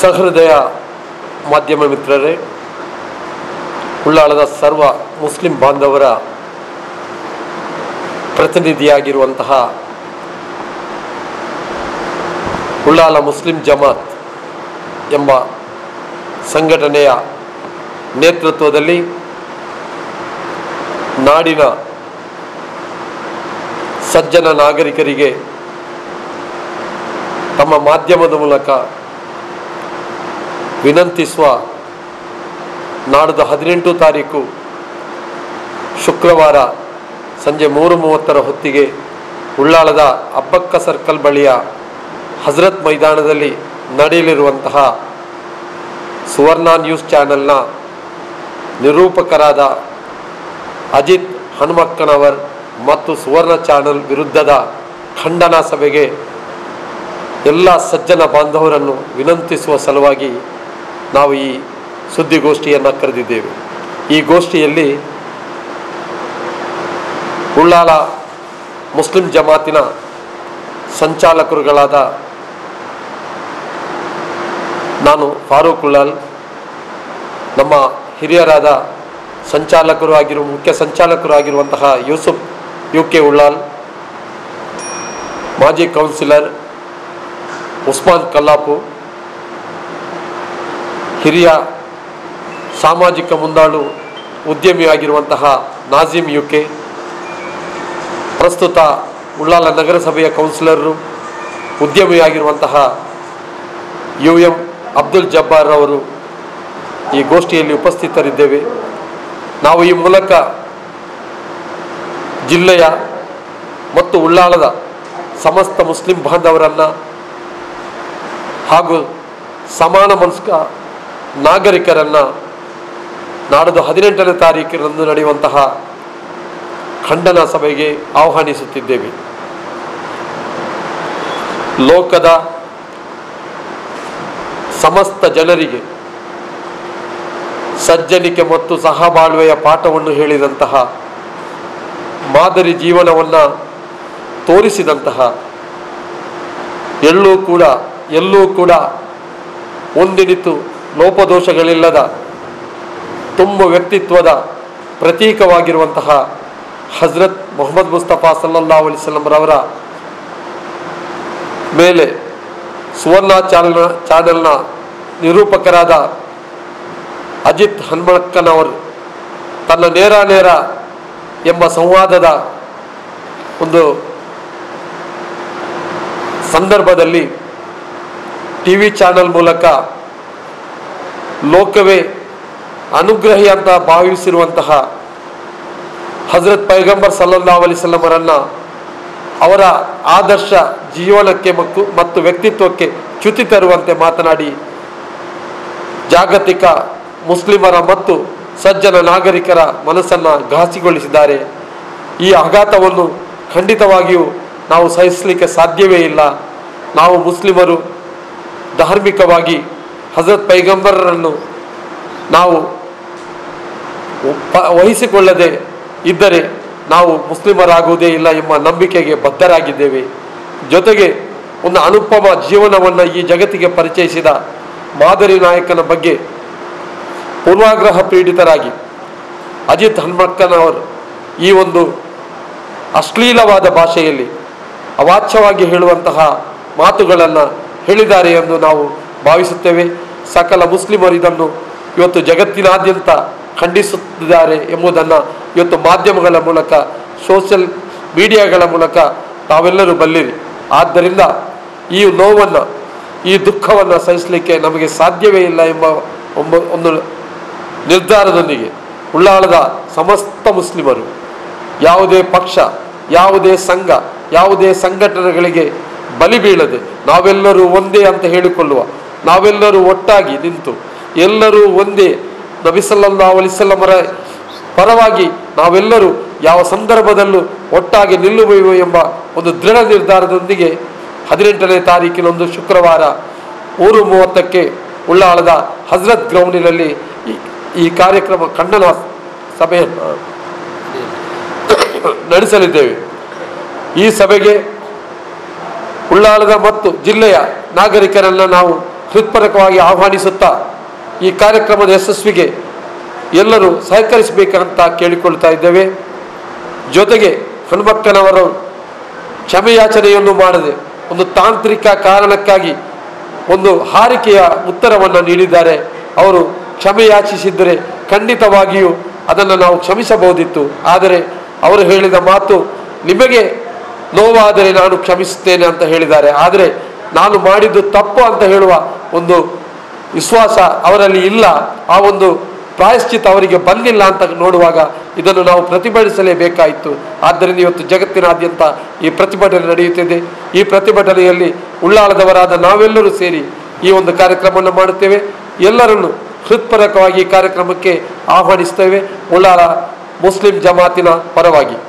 ಸಹೃದಯ ಮಾಧ್ಯಮ ಮಿತ್ರರೇ, ಉಳ್ಳಾಳದ ಸರ್ವ ಮುಸ್ಲಿಂ ಬಾಂಧವರ ಪ್ರತಿನಿಧಿಯಾಗಿರುವಂತಹ ಉಳ್ಳಾಲ ಮುಸ್ಲಿಂ ಜಮಾತ್ ಎಂಬ ಸಂಘಟನೆಯ ನೇತೃತ್ವದಲ್ಲಿ ನಾಡಿನ ಸಜ್ಜನ ನಾಗರಿಕರಿಗೆ ತಮ್ಮ ಮಾಧ್ಯಮದ ಮೂಲಕ ವಿನಂತಿಸುವ ನಾಡ್ದು ಹದಿನೆಂಟು ತಾರೀಕು ಶುಕ್ರವಾರ ಸಂಜೆ ಮೂರು ಮೂವತ್ತರ ಹೊತ್ತಿಗೆ ಉಳ್ಳಾಳದ ಅಬ್ಬಕ್ಕ ಸರ್ಕಲ್ ಬಳಿಯ ಹಜರತ್ ಮೈದಾನದಲ್ಲಿ ನಡೆಯಲಿರುವಂತಹ ಸುವರ್ಣ ನ್ಯೂಸ್ ಚಾನೆಲ್ನ ನಿರೂಪಕರಾದ ಅಜಿತ್ ಹನುಮಕ್ಕನವರ್ ಮತ್ತು ಸುವರ್ಣ ಚಾನೆಲ್ ವಿರುದ್ಧದ ಖಂಡನಾ ಸಭೆಗೆ ಎಲ್ಲ ಸಜ್ಜನ ಬಾಂಧವರನ್ನು ವಿನಂತಿಸುವ ಸಲುವಾಗಿ ನಾವು ಈ ಸುದ್ದಿಗೋಷ್ಠಿಯನ್ನು ಕರೆದಿದ್ದೇವೆ. ಈ ಗೋಷ್ಠಿಯಲ್ಲಿ ಉಳ್ಳಾಲ ಮುಸ್ಲಿಂ ಜಮಾತಿನ ಸಂಚಾಲಕರುಗಳಾದ ನಾನು ಫಾರೂಕ್ ಉಳ್ಳಾಲ್, ನಮ್ಮ ಹಿರಿಯರಾದ ಸಂಚಾಲಕರು ಆಗಿರುವ ಮುಖ್ಯ ಸಂಚಾಲಕರು ಆಗಿರುವಂತಹ ಯೂಸುಫ್ ಯು ಕೆ ಉಳ್ಳಾಲ್, ಮಾಜಿ ಕೌನ್ಸಿಲರ್ ಉಸ್ಮಾನ್ ಕಲ್ಲಾಪು ಹಿರಿಯ ಸಾಮಾಜಿಕ ಮುಂದಾಳು ಉದ್ಯಮಿಯಾಗಿರುವಂತಹ ನಾಜಿಮ್ ಯು ಕೆ, ಪ್ರಸ್ತುತ ಉಳ್ಳಾಲ ನಗರಸಭೆಯ ಕೌನ್ಸಿಲರು, ಉದ್ಯಮಿಯಾಗಿರುವಂತಹ ಯು ಎಂ ಅಬ್ದುಲ್ ಜಬ್ಬಾರ್ ಅವರು ಈ ಗೋಷ್ಠಿಯಲ್ಲಿ ಉಪಸ್ಥಿತರಿದ್ದೇವೆ. ನಾವು ಈ ಮೂಲಕ ಜಿಲ್ಲೆಯ ಮತ್ತು ಉಳ್ಳಾಳದ ಸಮಸ್ತ ಮುಸ್ಲಿಂ ಬಾಂಧವರನ್ನು ಹಾಗೂ ಸಮಾನ ಮನಸ್ಕ ನಾಗರಿಕರನ್ನು ನಾಡದು ಹದಿನೆಂಟನೇ ತಾರೀಕಿನಂದು ನಡೆಯುವಂತಹ ಖಂಡನ ಸಭೆಗೆ ಆಹ್ವಾನಿಸುತ್ತಿದ್ದೇವೆ. ಲೋಕದ ಸಮಸ್ತ ಜನರಿಗೆ ಸಜ್ಜನಿಕೆ ಮತ್ತು ಸಹಬಾಳ್ವೆಯ ಪಾಠವನ್ನು ಹೇಳಿದಂತಹ ಮಾದರಿ ಜೀವನವನ್ನು ತೋರಿಸಿದಂತಹ ಎಲ್ಲೂ ಕೂಡ ಎಲ್ಲೂ ಕೂಡ ಒಂದಿನಿತು ಲೋಪದೋಷಗಳಿಲ್ಲದ, ತುಂಬ ವ್ಯಕ್ತಿತ್ವದ ಪ್ರತೀಕವಾಗಿರುವಂತಹ ಹಜರತ್ ಮೊಹಮ್ಮದ್ ಮುಸ್ತಫಾ ಸಲ್ಲಲ್ಲಾ ಅಲಿಸ್ಲಂರವರ ಮೇಲೆ ಸುವರ್ಣ ಚಾನಲ್ನ, ಚಾನೆಲ್ನ ನಿರೂಪಕರಾದ ಅಜಿತ್ ಹನ್ಮಕ್ಕನವರು ತನ್ನ ನೇರ ನೇರ ಎಂಬ ಸಂವಾದದ ಒಂದು ಸಂದರ್ಭದಲ್ಲಿ ಟಿ ವಿ ಚಾನಲ್ ಮೂಲಕ ಲೋಕವೇ ಅನುಗ್ರಹಿ ಅಂತ ಭಾವಿಸಿರುವಂತಹ ಹಜರತ್ ಪೈಗಂಬರ್ ಸಲ್ಲಲ್ಲಾ ಅಲಿಸಲ್ಲಮರನ್ನು ಅವರ ಆದರ್ಶ ಜೀವನಕ್ಕೆ ಮತ್ತು ಮತ್ತು ವ್ಯಕ್ತಿತ್ವಕ್ಕೆ ಚ್ಯುತಿ ತರುವಂತೆ ಮಾತನಾಡಿ ಜಾಗತಿಕ ಮುಸ್ಲಿಮರ ಮತ್ತು ಸಜ್ಜನ ನಾಗರಿಕರ ಮನಸ್ಸನ್ನು ಘಾಸಿಗೊಳಿಸಿದ್ದಾರೆ. ಈ ಆಘಾತವನ್ನು ಖಂಡಿತವಾಗಿಯೂ ನಾವು ಸಹಿಸಲಿಕ್ಕೆ ಸಾಧ್ಯವೇ ಇಲ್ಲ. ನಾವು ಮುಸ್ಲಿಮರು ಧಾರ್ಮಿಕವಾಗಿ ಹಜರತ್ ಪೈಗಂಬರರನ್ನು ನಾವು ವಹಿಸಿಕೊಳ್ಳದೆ ಇದ್ದರೆ ನಾವು ಮುಸ್ಲಿಮರಾಗುವುದೇ ಇಲ್ಲ ಎಂಬ ನಂಬಿಕೆಗೆ ಬದ್ಧರಾಗಿದ್ದೇವೆ. ಜೊತೆಗೆ ಒಂದು ಅನುಪಮ ಜೀವನವನ್ನು ಈ ಜಗತ್ತಿಗೆ ಪರಿಚಯಿಸಿದ ಮಾದರಿ ನಾಯಕನ ಬಗ್ಗೆ ಪೂರ್ವಾಗ್ರಹ ಪೀಡಿತರಾಗಿ ಅಜಿತ್ ಹನ್ಮಕ್ಕನವರು ಈ ಒಂದು ಅಶ್ಲೀಲವಾದ ಭಾಷೆಯಲ್ಲಿ ಅವಾಚ್ಯವಾಗಿ ಹೇಳುವಂತಹ ಮಾತುಗಳನ್ನು ಹೇಳಿದ್ದಾರೆ ಎಂದು ನಾವು ಭಾವಿಸುತ್ತೇವೆ. ಸಕಲ ಮುಸ್ಲಿಮರು ಇದನ್ನು ಇವತ್ತು ಜಗತ್ತಿನಾದ್ಯಂತ ಖಂಡಿಸುತ್ತಿದ್ದಾರೆ ಎಂಬುದನ್ನು ಇವತ್ತು ಮಾಧ್ಯಮಗಳ ಮೂಲಕ ಸೋಷಿಯಲ್ ಮೀಡಿಯಾಗಳ ಮೂಲಕ ತಾವೆಲ್ಲರೂ ಬಲ್ಲಿರಿ. ಆದ್ದರಿಂದ ಈ ನೋವನ್ನು, ಈ ದುಃಖವನ್ನು ಸಹಿಸಲಿಕ್ಕೆ ನಮಗೆ ಸಾಧ್ಯವೇ ಇಲ್ಲ ಎಂಬ ಒಂದು ನಿರ್ಧಾರದೊಂದಿಗೆ ಉಳ್ಳಾಳದ ಸಮಸ್ತ ಮುಸ್ಲಿಮರು, ಯಾವುದೇ ಪಕ್ಷ, ಯಾವುದೇ ಸಂಘ, ಯಾವುದೇ ಸಂಘಟನೆಗಳಿಗೆ ಬಲಿ ಬೀಳದೆ ನಾವೆಲ್ಲರೂ ಒಂದೇ ಅಂತ ಹೇಳಿಕೊಳ್ಳುವ ನಾವೆಲ್ಲರೂ ಒಟ್ಟಾಗಿ ನಿಂತು ಎಲ್ಲರೂ ಒಂದೇ ನಬಿಸಲ್ಲಾ ಅಲಿಸಲ್ಲಮರ ಪರವಾಗಿ ನಾವೆಲ್ಲರೂ ಯಾವ ಸಂದರ್ಭದಲ್ಲೂ ಒಟ್ಟಾಗಿ ನಿಲ್ಲುವೆವು ಎಂಬ ಒಂದು ದೃಢ ನಿರ್ಧಾರದೊಂದಿಗೆ ಹದಿನೆಂಟನೇ ತಾರೀಕಿನೊಂದು ಶುಕ್ರವಾರ ಮೂರು ಮೂವತ್ತಕ್ಕೆ ಉಳ್ಳಾಳದ ಹಜರತ್ ಗ್ರೌಂಡಿನಲ್ಲಿ ಈ ಕಾರ್ಯಕ್ರಮ ಖಂಡನ ಸಭೆಯನ್ನು ನಡೆಸಲಿದ್ದೇವೆ. ಈ ಸಭೆಗೆ ಉಳ್ಳಾಳದ ಮತ್ತು ಜಿಲ್ಲೆಯ ನಾಗರಿಕರನ್ನು ನಾವು ಹೃತ್ಪೂರ್ವಕವಾಗಿ ಆಹ್ವಾನಿಸುತ್ತಾ ಈ ಕಾರ್ಯಕ್ರಮದ ಯಶಸ್ವಿಗೆ ಎಲ್ಲರೂ ಸಹಕರಿಸಬೇಕಂತ ಕೇಳಿಕೊಳ್ತಾ ಇದ್ದೇವೆ. ಜೊತೆಗೆ ಹನುಮಕ್ಕನವರು ಕ್ಷಮೆಯಾಚನೆಯನ್ನು ಮಾಡದೆ ಒಂದು ತಾಂತ್ರಿಕ ಕಾರಣಕ್ಕಾಗಿ ಒಂದು ಹಾರಿಕೆಯ ಉತ್ತರವನ್ನು ನೀಡಿದ್ದಾರೆ. ಅವರು ಕ್ಷಮೆಯಾಚಿಸಿದ್ದರೆ ಖಂಡಿತವಾಗಿಯೂ ಅದನ್ನು ನಾವು ಕ್ಷಮಿಸಬಹುದಿತ್ತು. ಆದರೆ ಅವರು ಹೇಳಿದ ಮಾತು ನಿಮಗೆ ನೋವಾದರೆ ನಾನು ಕ್ಷಮಿಸುತ್ತೇನೆ ಅಂತ ಹೇಳಿದ್ದಾರೆ. ಆದರೆ ನಾನು ಮಾಡಿದ್ದು ತಪ್ಪು ಅಂತ ಹೇಳುವ ಒಂದು ವಿಶ್ವಾಸ ಅವರಲ್ಲಿ ಇಲ್ಲ, ಆ ಒಂದು ಪ್ರಾಯಶ್ಚಿತ ಅವರಿಗೆ ಬಂದಿಲ್ಲ ಅಂತ ನೋಡುವಾಗ ಇದನ್ನು ನಾವು ಪ್ರತಿಭಟಿಸಲೇಬೇಕಾಯಿತು. ಆದ್ದರಿಂದ ಇವತ್ತು ಜಗತ್ತಿನಾದ್ಯಂತ ಈ ಪ್ರತಿಭಟನೆ ನಡೆಯುತ್ತಿದೆ. ಈ ಪ್ರತಿಭಟನೆಯಲ್ಲಿ ಉಳ್ಳಾಳದವರಾದ ನಾವೆಲ್ಲರೂ ಸೇರಿ ಈ ಒಂದು ಕಾರ್ಯಕ್ರಮವನ್ನು ಮಾಡುತ್ತೇವೆ. ಎಲ್ಲರನ್ನು ಹೃತ್ಪರಕವಾಗಿ ಕಾರ್ಯಕ್ರಮಕ್ಕೆ ಆಹ್ವಾನಿಸ್ತೇವೆ ಉಳ್ಳಾಳ ಮುಸ್ಲಿಂ ಜಮಾತಿನ ಪರವಾಗಿ.